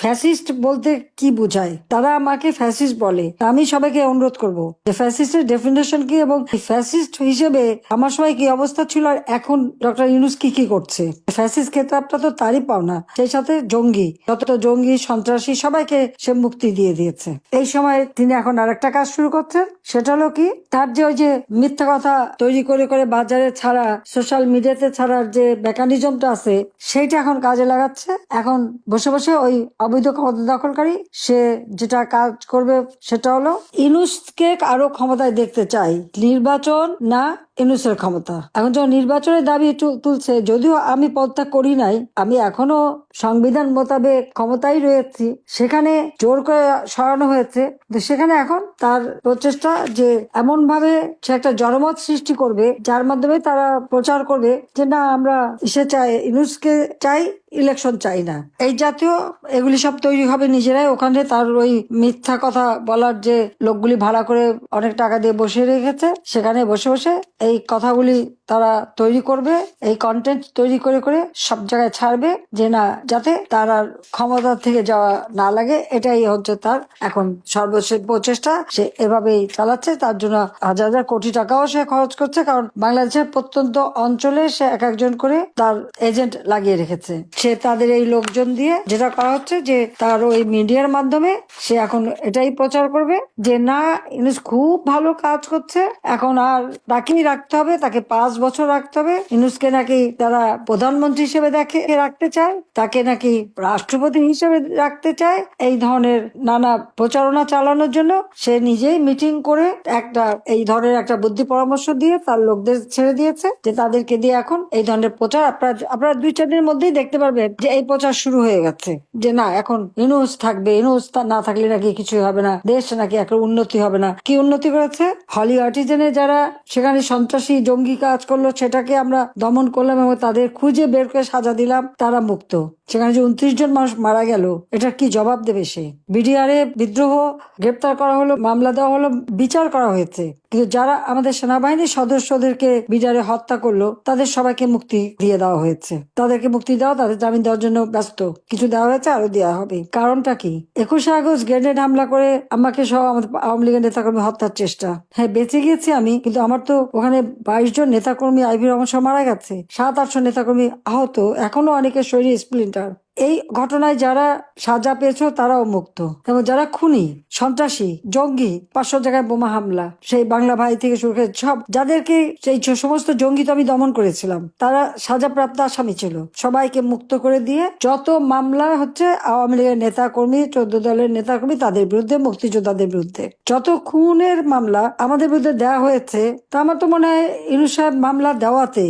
Fascist বলতে কি বোঝায়? তারা আমাকে ফ্যাসিস্ট বলে। আমি সবাইকে অনুরোধ করব যে ফ্যাসিস্টের ডেফিনেশন কি এবং ফ্যাসিস্ট হিসেবে আমার সময় কি অবস্থা ছিল আর এখন ডক্টর ইউনুস কি কি করছে? ফ্যাসিস্ট খেতাবটা তো তারই পাওনা, সেই সাথে জঙ্গি। যত জঙ্গি, সন্ত্রাসী সবাইকে সে মুক্তি দিয়ে দিয়েছে। এই সময় তিনি এখন আরেকটা কাজ শুরু করছেন, সেটা হলো কি? তার যে ওই যে মিথ্যা কথা তৈরি করে করে বাজারে ছাড়া সোশ্যাল মিডিয়াতে ছাড়ার যে মেকানিজমটা আছে, সেইটা এখন কাজে লাগাচ্ছে। এখন বসে বসে ওই অবৈধ ক্ষমতা দখলকারী, সে যেটা কাজ করবে সেটা হলো ইনুসকে আরও ক্ষমতায় দেখতে চাই। নির্বাচন না ইনুসের ক্ষমতা। এখন যখন নির্বাচনের দাবি তুলছে, যদিও আমি পদত্যাগ করি নাই, আমি এখনও সংবিধান মোতাবেক ক্ষমতায় রয়েছি, সেখানে জোর করে সরানো হয়েছে, তো সেখানে এখন তার প্রচেষ্টা যে এমন ভাবে সে একটা জনমত সৃষ্টি করবে, যার মাধ্যমে তারা প্রচার করবে যে না, আমরা ইসে চাই ইনুসকে চাই, ইলেকশন চাই না। এই জাতীয় এগুলি সব তৈরি হবে নিজেরাই, ওখানে তার ওই মিথ্যা কথা বলার যে লোকগুলি ভাড়া করে অনেক টাকা দিয়ে বসে রেখেছে, সেখানে বসে বসে এই কথাগুলি তারা তৈরি করবে, এই কন্টেন্ট তৈরি করে করে সব জায়গায় ছাড়বে যে না, যাতে তার আর ক্ষমতা থেকে যাওয়া না লাগে। এটাই হচ্ছে তার এখন সর্বশেষ প্রচেষ্টা। সে এভাবেই চালাচ্ছে, তার জন্য হাজার হাজার কোটি টাকাও সে খরচ করছে, কারণ বাংলাদেশের প্রত্যন্ত অঞ্চলে সে এক একজন করে তার এজেন্ট লাগিয়ে রেখেছে। সে তাদের এই লোকজন দিয়ে যেটা করা হচ্ছে যে তার ওই মিডিয়ার মাধ্যমে সে এখন এটাই প্রচার করবে যে, না ইনুস খুব ভালো কাজ করছে, এখন আর তাকেই রাখতে হবে, তাকে পাঁচ বছর রাখতে হবে। ইনুসকে নাকি তারা প্রধানমন্ত্রী হিসেবে দেখে রাখতে চায়, তাকে নাকি রাষ্ট্রপতি হিসেবে রাখতে চায়। এই ধরনের নানা প্রচারণা চালানোর জন্য সে নিজেই মিটিং করে একটা, এই ধরনের একটা বুদ্ধি পরামর্শ দিয়ে তার লোকদের ছেড়ে দিয়েছে যে তাদেরকে দিয়ে এখন এই ধরনের প্রচার, আপনারা আপনারা দুই চার দিনের মধ্যেই দেখতে পারবেন যে এই প্রচার শুরু হয়ে গেছে। যে না, এখন ইনুস থাকবে, ইনুস তা না থাকলে নাকি কিছু হবে না, দেশ নাকি একটা উন্নতি হবে না। কি উন্নতি করেছে? হলি আর্টিজেনে যারা সেখানে সন্ত্রাসী জঙ্গি কাজ করল, সেটাকে আমরা দমন করলাম এবং তাদের খুঁজে বের করে সাজা দিলাম, তারা মুক্ত। সেখানে যে উনত্রিশ জন মানুষ মারা গেল, এটার কি জবাব দেবে সে? বিডিআরে বিদ্রোহ গ্রেপ্তার করা হলো, মামলা দেওয়া হলো, বিচার করা হয়েছে। কিন্তু যারা আমাদের সেনাবাহিনীর সদস্যদেরকে বিডিআরে হত্যা করল, তাদের সবাইকে মুক্তি দিয়ে দেওয়া হয়েছে। তাদেরকে মুক্তি দেওয়া তাদের জামিন দেওয়ার জন্য ব্যস্ত। কিছু দেওয়া হয়েছে, আরও দেওয়া হবে। কারণটা কি? একুশে আগস্ট গ্রেনেড হামলা করে আমাকে সহ আমাদের আওয়ামী লীগের নেতাকর্মী হত্যার চেষ্টা। হ্যাঁ বেঁচে গিয়েছি আমি, কিন্তু আমার তো ওখানে বাইশ জন নেতাকর্মী আইভি রহমান মারা গেছে। সাত, আটশো নেতাকর্মী আহত, এখনও অনেকের শরীরে кута এই ঘটনায় যারা সাজা পেয়েছ তারাও মুক্ত। এবং যারা খুনি, সন্ত্রাসী, জঙ্গি, পাঁচশো জায়গায় বোমা হামলা, সেই বাংলা ভাই থেকে শুরু করে সব, যাদেরকে সেই সমস্ত জঙ্গি তো আমি দমন করেছিলাম, তারা সাজাপ্রাপ্ত আসামি ছিল। সবাইকে মুক্ত করে দিয়ে যত মামলা হচ্ছে, আওয়ামী লীগের নেতা কর্মী চোদ্দ দলের নেতা কর্মী তাদের বিরুদ্ধে, মুক্তিযোদ্ধাদের বিরুদ্ধে। যত খুনের মামলা আমাদের বিরুদ্ধে দেওয়া হয়েছে, তা আমার তো মনে হয় ইনু সাহেব মামলা দেওয়াতে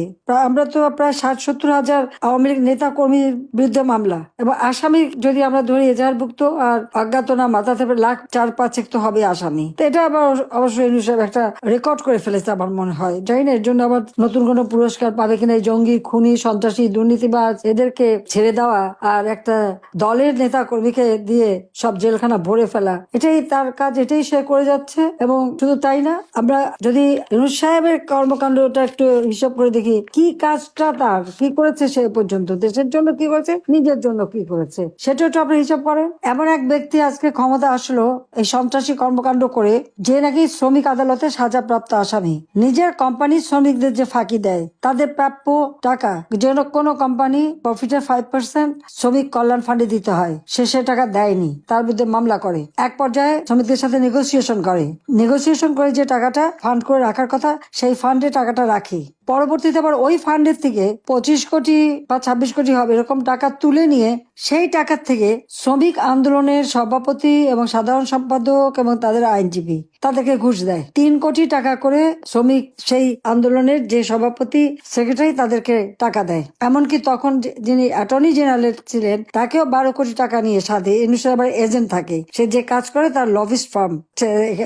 আমরা তো প্রায় ষাট সত্তর হাজার আওয়ামী লীগ নেতা কর্মীর বিরুদ্ধে মামলা। এবং আসামি যদি আমরা ধরি এজাহারভুক্ত আর অজ্ঞাতনা মাথা থেকে লাখ চার পাঁচেক তো হবে আসামি। তো এটা আবার অবশ্যই সাহেব একটা রেকর্ড করে ফেলেছে আমার মনে হয়। জানি না, এর জন্য আবার নতুন কোনো পুরস্কার পাবে কিনা এই জঙ্গি, খুনি, সন্ত্রাসী, দুর্নীতিবাজ, এদেরকে ছেড়ে দেওয়া আর একটা দলের নেতা কর্মীকে দিয়ে সব জেলখানা ভরে ফেলা, এটাই তার কাজ, এটাই সে করে যাচ্ছে। এবং শুধু তাই না, আমরা যদি ইউনুস সাহেবের কর্মকাণ্ডটা একটু হিসাব করে দেখি, কি কাজটা তার, কি করেছে সে পর্যন্ত? দেশের জন্য কি করেছে? নিজের জন্য কি করেছে? সেটা একটু আপনি হিসাব করেন। এমন এক ব্যক্তি আজকে ক্ষমতা আসলো, এই সন্ত্রাসী কর্মকাণ্ড করে, যে নাকি শ্রমিক আদালতে সাজাপ্রাপ্ত আসামি। নিজের কোম্পানির শ্রমিকদের যে ফাঁকি দেয়, তাদের প্রাপ্য টাকা, যেন কোনো কোম্পানি প্রফিটের ফাইভ পার্সেন্ট শ্রমিক কল্যাণ ফান্ডে দিতে হয়, সে সে টাকা দেয়নি, তার বিরুদ্ধে মামলা করে। এক পর্যায়ে শ্রমিকদের সাথে নেগোসিয়েশন করে। নেগোসিয়েশন করে যে টাকাটা ফান্ড করে রাখার কথা, সেই ফান্ডে টাকাটা রাখি। পরবর্তীতে আবার ওই ফান্ডের থেকে পঁচিশ কোটি বা ছাব্বিশ কোটি হবে এরকম টাকা তুলে নিয়ে সেই টাকার থেকে শ্রমিক আন্দোলনের সভাপতি এবং সাধারণ সম্পাদক এবং তাদের আইনজীবী তাদেরকে ঘুষ দেয়। তিন কোটি টাকা করে শ্রমিক সেই আন্দোলনের যে সভাপতি, সেক্রেটারি তাদেরকে টাকা দেয়। এমনকি তখন যিনি অ্যাটর্নি জেনারেল ছিলেন, তাকেও বারো কোটি টাকা নিয়ে সাধে। অনুসারে আবার এজেন্ট থাকে। সে যে কাজ করে তার লবিস্ট ফার্ম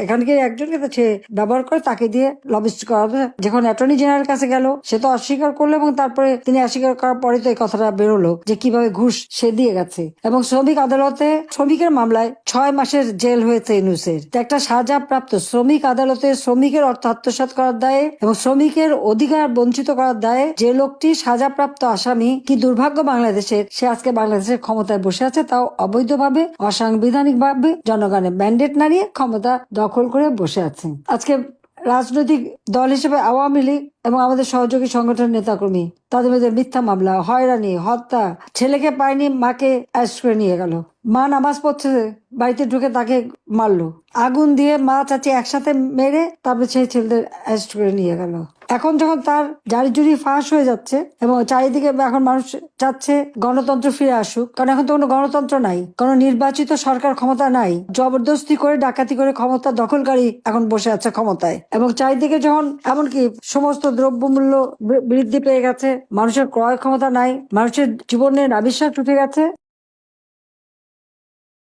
এখানকে একজনকে সে ব্যবহার করে তাকে দিয়ে লবিস্ট করাবে। যখন অ্যাটর্নি জেনারেল কাছে গেল, সে তো অস্বীকার করল এবং তারপরে তিনি অস্বীকার করার পরে তো এই কথাটা বেরোলো যে কীভাবে ঘুষ সে দিয়ে গেছে। এবং শ্রমিক আদালতে, শ্রমিকের মামলায় ছয় মাসের জেল হয়েছে ইনুসের একটা সাজা প্রাপ্ত শ্রমিক আদালতে শ্রমিকের অর্থ আত্মসাৎ করার দায়ে এবং শ্রমিকের অধিকার বঞ্চিত করার দায়ে যে লোকটি সাজাপ্রাপ্ত আসামি, কি দুর্ভাগ্য বাংলাদেশের, সে আজকে বাংলাদেশের ক্ষমতায় বসে আছে তাও অবৈধভাবে অসাংবিধানিক ভাবে জনগণের ম্যান্ডেট নাড়িয়ে ক্ষমতা দখল করে বসে আছে। আজকে রাজনৈতিক দল হিসেবে আওয়ামী লীগ এবং আমাদের সহযোগী সংগঠনের নেতাকর্মী, তাদের মধ্যে মিথ্যা মামলা, হয়রানি, হত্যা, ছেলেকে পায়নি, মাকে অ্যাস করে নিয়ে গেল। মা নামাজ পড়ছে বাড়িতে ঢুকে তাকে মারলো। আগুন দিয়ে মা চাচি একসাথে মেরে তারপরে সেই ছেলেদের অ্যারেস্ট করে নিয়ে গেল। এখন যখন তার জারি জুরি ফাঁস হয়ে যাচ্ছে এবং চারিদিকে এখন মানুষ চাচ্ছে গণতন্ত্র ফিরে আসুক, কারণ এখন তো কোনো গণতন্ত্র নাই, কোনো নির্বাচিত সরকার ক্ষমতা নাই, জবরদস্তি করে ডাকাতি করে ক্ষমতা দখলকারী এখন বসে আছে ক্ষমতায়। এবং চারিদিকে যখন এমনকি সমস্ত দ্রব্যমূল্য বৃদ্ধি পেয়ে গেছে, মানুষের ক্রয় ক্ষমতা নাই, মানুষের জীবনের আবিষ্কার উঠে গেছে